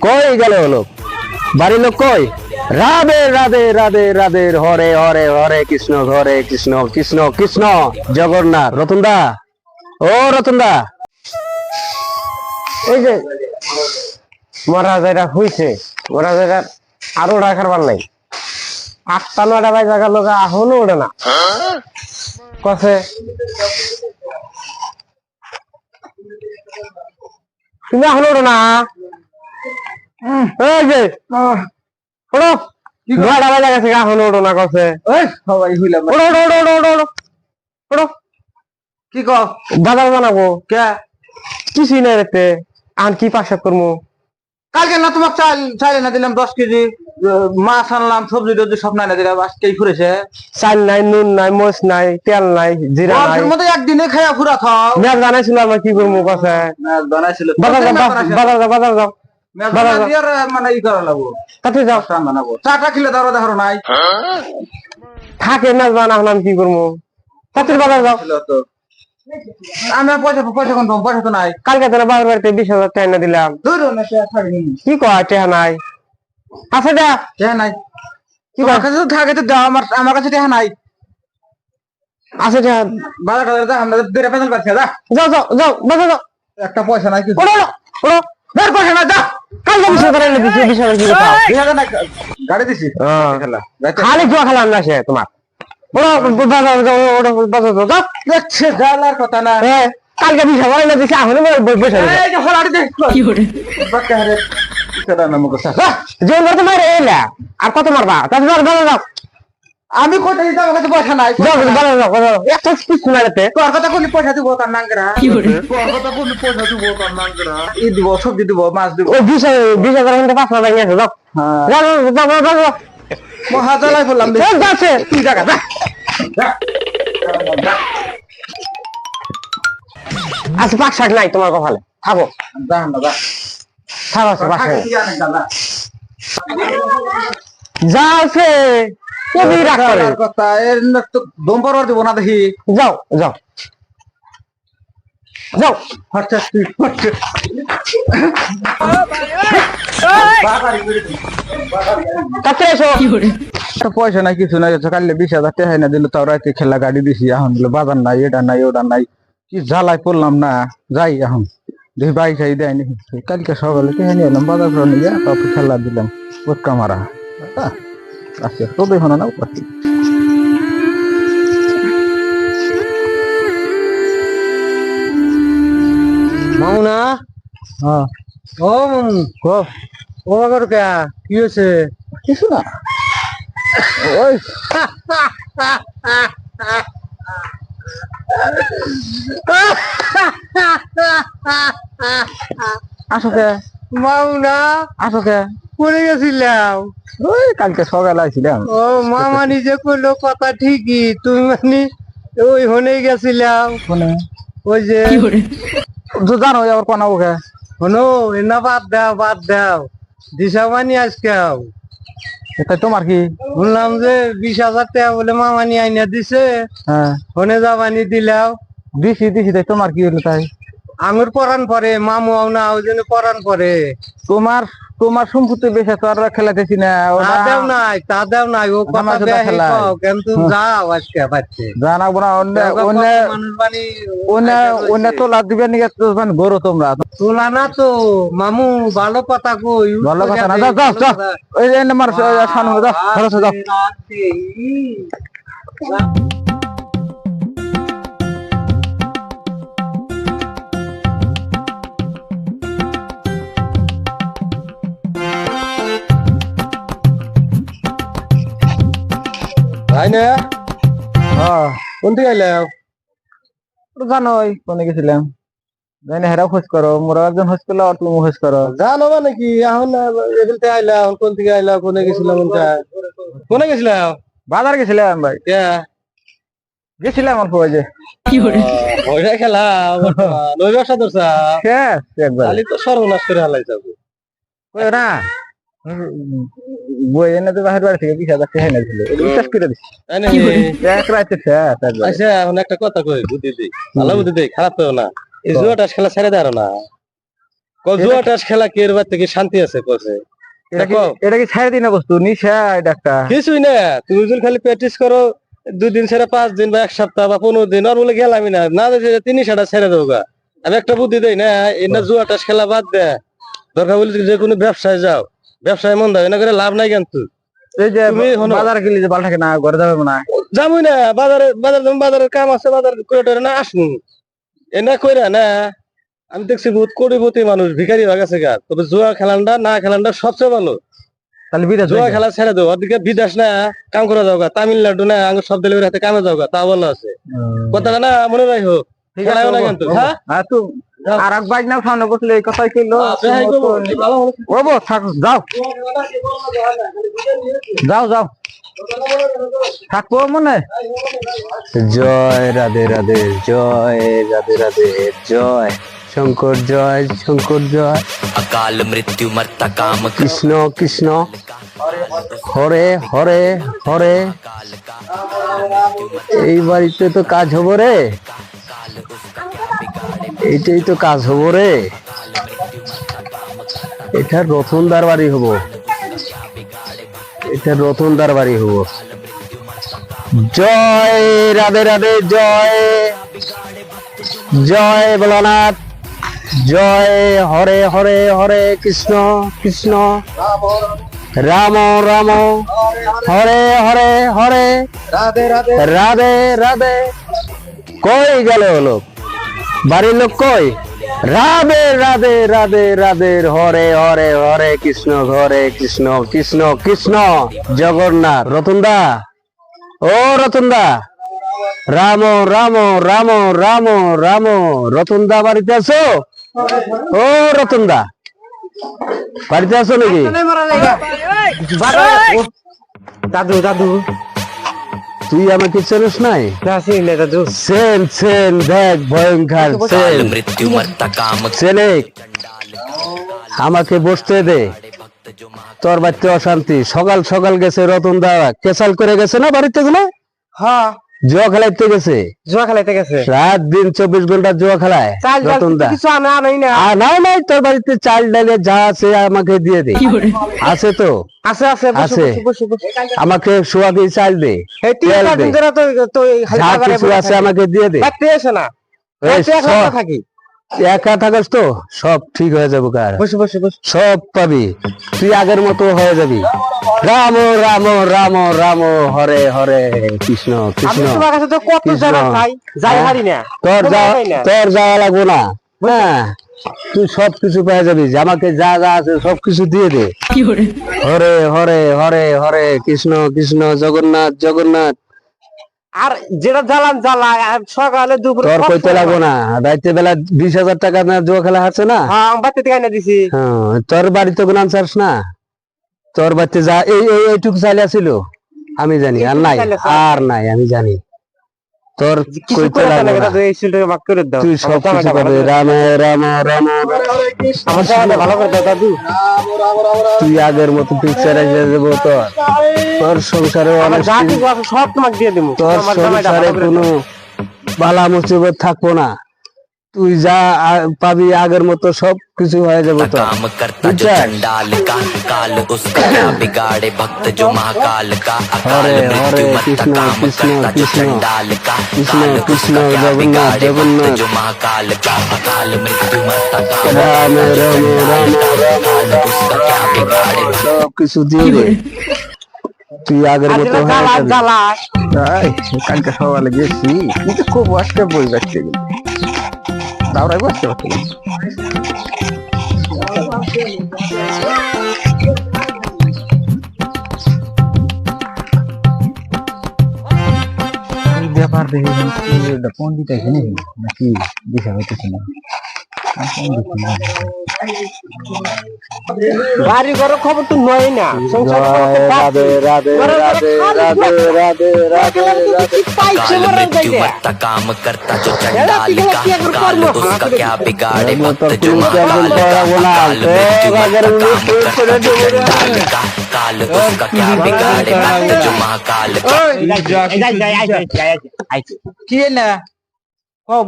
কই গেল লোক? বাড়ির লোক কই? রাধে রাধে রাধে রাধে, হরে হরে হরে, কৃষ্ণ হরে, কৃষ্ণ কৃষ্ণ কৃষ্ণ, জগন্নাথ, রতনদা। ও, রতনদা। এই যে মহারাজ এটা হইছে। মহারাজ এটা আরও রাখার বার নাই আটটা নয়টা বাই জায়গা লোক এখনও ওঠে না। কছে তুমি এখনও ওঠো না? এই যে নয়টা ওঠো। না সবাই হইলাম। কি কও? বাজার বানাবো। কে? কিছুই নাই রেতে আন কি পাশা করব কালকে না তোমাকে চাল চাল না দিলাম দশ কেজি। মাছ আনলাম সবজি টবজি সব না দিলাম আজকেই ফুরেছে। চাল নাই নুন নাই মরিচ নাই তেল নাই জিরা নাই। মধ্যে একদিনে খাইয়া ফুরা খাও। মেয়াজ জানাইছিল আমার কি করব কছে ম্যাচ বানাইছিল বাজার যাও বাজার যাও বাজার যাও। ম্যাচ মানে ই করা লাগবো। তাতে যাও। বানাবো। চাটা খেলে তারও দেখার নাই। থাকে মেয়াজ বানা এখন কি করব? তাতে বাজার যাও। আমি পয়সা পয়সা কোন পয়সা তো নাই। কালকে তোরা বাবার বাড়িতে বিশ হাজার টাকা দিলাম। কি কয় টেহা নাই। আছে দা হ্যাঁ নাই। কি কয়? কাছে তো থাকে তো দাও আমার আমার কাছে টাকা নাই। আছে টেহা বাজার টাজার দাও আমরা দেড় পাচ্ছি যা। যাও যাও যাও বাজার যাও। একটা পয়সা নাই কিছু ওড়ো ওড়ো দেড় পয়সা নাই যা। কালকে বিশ হাজার এনে দিছি বিশ হাজার কি কথা দুই হাজার নাই গাড়ি দিছি। হ্যাঁ। খেলা। খালি জুয়া খেলাম না সে তোমার। ওড়ো বাজার যাও ওড়ো বাজার যাও যাও। দেখছে জালার কথা না। এ, কালকে বিশ হাজার দিছি এখন বসে এই যে হলাড়ি দেখ না করতে মারে আর কত মারবা তাতে যাও বাজার যাও আমি কোথায় দিতে আমার কাছে পয়সা নাই যাও যাও যাও একটা স্পিচ মারেতে তোর কথা কোন পয়সা দিব তার নাঙ্গরা তোর কথা কোন পয়সা দিব তার নাঙ্গরা ই দিব সবজি দিব মাছ দিব ওই বিশ হাজার হাজার এনে পাঁচ হাজার নিয়ে আসো যাও হ্যাঁ যাও যাও যাও যাও যাও যাও মহা জ্বালাই বললাম যাচ্ছে তুই জায়গা যা আচ্ছা পাক শাক নাই তোমার কপালে থাকো যা না যা থাকো আছে পাক শাক থাকি জানে গালা যা আছে কবি রাখ করে কথা এর তো দম পরবার দিব না দেখি। যাও যাও। যাও। তুই কাছে এসো। পয়সা নাই কিছু নাই কালে বিশ হাজার টাকা না দিল তাও রাতে খেলা গাড়ি দিছি এখন বাজার নাই এটা নাই ওটা নাই। কি জ্বালাই পড়লাম না যাই এখন। দেখি বাই খাই দেয় কালকে সকালে কে নিয়ে এলাম বাজার করে নিয়ে তারপর খেলা দিলাম ওটকা মারা। আচ্ছা তো দেখো না উপাস মামুনা? হ্যাঁ। ও মামু কো ও কে কি হয়েছে? কিছু না। ওই। আসো কে মামুনা আসো কে পড়ে গেছিলাম। ওই কালকে সকালে আইছিলাম। ও মামা নিজে কইলো কথা ঠিকই তুমি মানে ওই হনে গেছিলাম। ফোনে। ওই যে তো জানো আবার কোন ওকে হনো এনা বাদ দাও বাদ দাও। দিশা মানি আজকাল এটা তোমার কি? বললাম যে বিশ হাজার টাকা বলে মামানি আইনা দিছে। ফোনে হনে যাবানি দিলাও। দিছি দিছি তাই। তোমার কি হলো তাই? আঙুর পরান পরে মামু আউনা ওই জন্য পরান পরে। তোমার তোমার সম্পত্তি বেশি তো আর খেলাতেছি না তা নাই তা দেও নাই ও কথা কিন্তু যাও আজকে পাচ্ছে। জানাব না অন্য অন্য অন্য অন্য তোলা দিবে নাকি তো মানে গরু তোমরা। তোলা না তো মামু ভালো কথা কই ভালো কথা না যাও যাও ওই যে সামনে যাও ভরসা যাও। না। হ্যাঁ কোন জানোই কোনে গেছিলাম জানি হেরাও খোঁজ করো মোরা একজন খোঁজ করল আর তুমি খোঁজ করো জানো মানে কি এখন এদিন থেকে আইলাম কোন থেকে আইলাম কোনে গেছিলাম কোনে গেছিলাম বাজার গেছিলাম ভাই। কে? গেছিলাম অল্প ওই যে। ওইটা খেলা নই ব্যবসা ধরছা খালি তো সর্বনাশ করে হালাই যাব। না। বই এনে তো বাহির বাড়ি থেকে বিশ হাজার টাকা এনে দিল বিশ্বাস করে দিচ্ছি এক রাতে আচ্ছা এখন একটা কথা কই বুদ্ধি ভালো খারাপ তো না। এই জুয়া টাস খেলা ছেড়ে না। ক জুয়া টাস খেলা কি এর বাদ থেকে শান্তি আছে কছে এটা কি দেখো। এটা কি বস্তু? নিশা এটা একটা কিছুই না। তুমি যদি খালি প্র্যাকটিস করো দুই দিন ছেড়ে পাঁচ দিন বা এক সপ্তাহ বা পনেরো দিন আর বলে গেলামই না। না তিনি সেটা ছেড়ে দেবো আমি একটা বুদ্ধি দেই না না জুয়া টাস খেলা বাদ দে। দরকার বলে যে কোনো ব্যবসায় যাও। ব্যবসায় মন না করে লাভ নাই কিন্তু। এই যে বাজার গেলে যে বাল না ঘরে যাবে না। যাবই না বাজারে বাজার বাজারের কাম আছে বাজার করে না আসুন। এ না কইরা না আমি দেখছি বহুত কোটিপতি মানুষ ভিখারি হয়ে গেছে গা। তবে জুয়া খেলানটা না খেলানটা সবচেয়ে ভালো। তাহলে বিদেশ জুয়া খেলা ছেড়ে দেবো ওদিকে বিদেশ না কাম করে যাও গা। তামিলনাড়ু না আঙ্গুর সব ডেলিভারি হাতে কামে যাও গা তা ভালো আছে। কথাটা না মনে রাখো না কিন্তু, বাবা। হ্যাঁ? আর তো আর এক বাইক নাও সামনে বসলে এই কথাই কইলো ও বো থাক যাও যাও যাও থাকবো মনে জয় রাধে রাধে জয় রাধে রাধে জয় শঙ্কর জয় শঙ্কর জয় अकाल मृत्यु मरता काम কৃষ্ণ কৃষ্ণ হরে হরে হরে काल का এই বাড়িতে তো কাজ হবো রে এইটাই তো কাজ হব রে। এটা রতনদার বাড়ি হব। এটা রতনদার বাড়ি হব। জয় রাধে রাধে, জয়। জয় ভোলানাথ জয় হরে হরে হরে কৃষ্ণ কৃষ্ণ। রাম রাম। হরে হরে হরে। রাধে রাধে রাধে। কই গেল লোক? বাড়ির লোক কই? রাধে রাধে রাধে রাধে হরে হরে হরে কৃষ্ণ হরে কৃষ্ণ কৃষ্ণ কৃষ্ণ জগন্নাথ রতনদা ও রতনদা রাম রাম রাম রাম রাম রতনদা বাড়িতে আছো? ও রতনদা বাড়িতে আছো নাকি? দাদু দাদু। তুই আমাকে চেনস নাই? সেন সেন দেখ ভয়ঙ্কর সেন। ছেলে আমাকে বসতে দে। তোর বাড়িতে অশান্তি। সকাল সকাল গেছে রতন দা কেসাল করে গেছে না বাড়িতে গুলো? হ্যাঁ। জুয়া খেলাইতে গেছে? জুয়া খেলাইতে গেছে। রাত দিন চব্বিশ ঘণ্টা জুয়া খেলায় কিছু আনা না। আর নাই নাই তোর বাড়িতে চাল ডালে যা আছে আমাকে দিয়ে দে। আছে তো? আছে আছে আছে। আমাকে চাল দে যা কিছু আছে আমাকে দিয়ে দে। না। থাকি। একা থাকস তো? সব ঠিক হয়ে যাব কার? বসে বসে বসে। সব পাবি। তুই আগের মতো হয়ে যাবি। রাম রাম রাম রাম হরে হরে কৃষ্ণ কৃষ্ণ হ্যাঁ? তোর যা তোর যাওয়া লাগবো না। হ্যাঁ তুই সব কিছু পেয়ে যাবি। আমাকে যা যা আছে সব কিছু দিয়ে দে। হরে হরে হরে হরে কৃষ্ণ কৃষ্ণ জগন্নাথ জগন্নাথ। আর যেটা জ্বালান জ্বালায় সকালে দুপুরে তোর কইতে লাগবো না রাইতে বেলা বিশ হাজার টাকা না জুয়া খেলা হারছে না? হ্যাঁ বাড়িতে থেকে এনে দিছি। হ্যাঁ, তোর বাড়িতে কোনো আনসারস না? তোর বাড়িতে যা এই এই এইটুকু চাইলে ছিল আমি জানি আর নাই আর নাই আমি জানি। তোর কইতে লাগবে না। করে দাও। তুই সব আমার কিছু জামাটা পাবি ভালো করে রাম রাম রাম আমার জামাটা ভালো করে দাও দাদু। তুই আগের মতো পিকচার এসে দেব তোর। তোর সংসারে অনেক যা কিছু আছে সব তোমাকে দিয়ে দেবো। তোর সংসারে কোনো বালা মুসিবত থাকব না। তুই যা আ- পাবি আগের মতো সব কিছু হয়ে যাবো তোর काम करता जो विचार। चंडाल का काल उसका क्या बिगाड़े भक्त जो महाकाल का अकाल हरे, मृत्यु हरे, मरता कृष्ण, काम कृष्ण, करता जो कृष्ण। चंडाल का कृष्ण, काल कृष्ण, उसका क्या जगन्नाथ, बिगाड़े भक्त जगन्नाथ। जो महाकाल का अकाल मृत्यु मरता काम राम करता जो राम चंडाल राम का काल उसका क्या बिगाड़े সব কিছু দিয়ে দে তুই আগের আর মতো যেটা হয়ে জ্বালান যাবি জ্বালায় এই, কালকে সকালে গেছি কিন্তু খুব কষ্টে বই যাচ্ছে দাওরাই বসতে পারছি ব্যাপার দেখি পন্ডিত এখানে নাকি দিশা হইতেছে না? বাড়ি ঘর খবর তো নয় না সংসার জয় রাধে রাধে রাধে রাধে রাধে রাধে রাধে काल मृत्यु मरता काम करता जो चंडाल का काल उसका क्या बिगाड़े भक्त जो महाकाल का काल मृत्यु मरता काम करता जो चंडाल का काल उसका क्या बिगाड़े भक्त जो महाकाल का কি না কম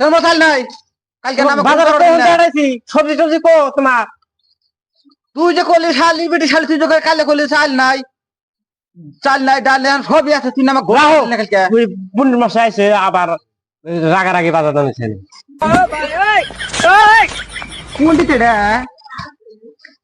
তোর মশাল নাই সবজি টবজি কো তোমার? তুই যে করলি শালি বেটি শালি তুই যে করে কালে করলি চাল নাই। চাল নাই ডাল নাই সবই আছে তুই নামে ঘোরা হোক না বুন্ডির মাসে আইছে আবার রাগারাগি বাজার নামেছে কোন দিতে রে?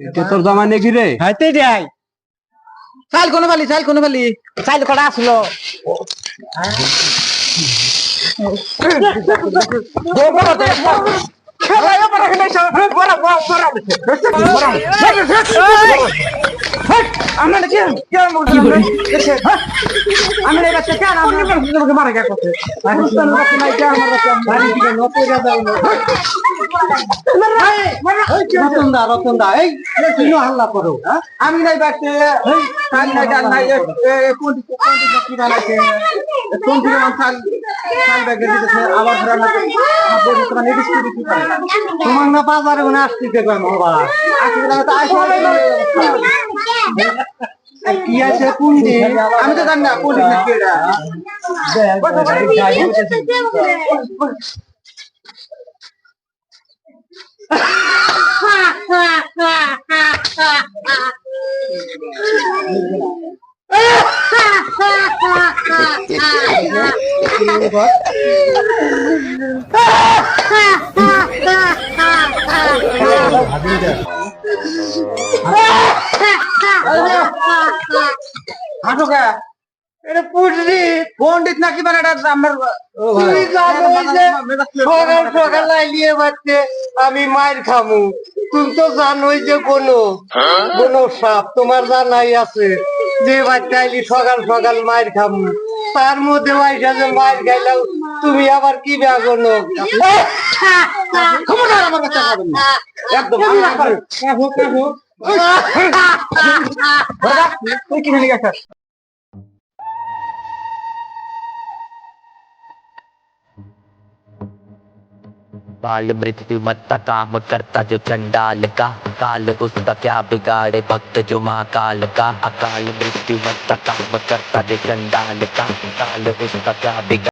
এটা তোর জামা নাকি রে? হাইতে যাই চাল কোন ফালি চাল কোন ফালি চাইল কটা আসলো? আমি নাই কেন মারা গেছে বাড়ি থেকে নপরে যাও রতন দা রতন দা এই তুমি হাল্লা করো আমি নাই বাচ্চা নাই ডাল নাই এ কোন কোন কি বানাইছে কোন দিকে আবার আমার তোমার না বাজারে মনে আসতে তো আইসা কি আছে আমি তো জানি না, কোন দিকে পণ্ডিত নাকি মানে আমার তুমি জানো ওই যে সকাল সকাল আইলিয়ে বাচ্চে আমি মায়ের খামু। তুমি তো জানোই যে কোনো কোনো সাপ তোমার জানাই আছে যে বাচ্চা আইলি সকাল সকাল মায়ের খামু। তার মধ্যে আইসা যে মায়ের খাইলাম তুমি আবার কি বেগুনো খবরদার আমার বাচ্চা খাবেন না। একদম। बाल मृत्यु मत काम करता जो चंडाल का, काल उसका क्या बिगाड़े भक्त जो महाकाल का। अकाल मृत्यु मत काम करता जो चंडाल का, काल उसका क्या बिगाड़े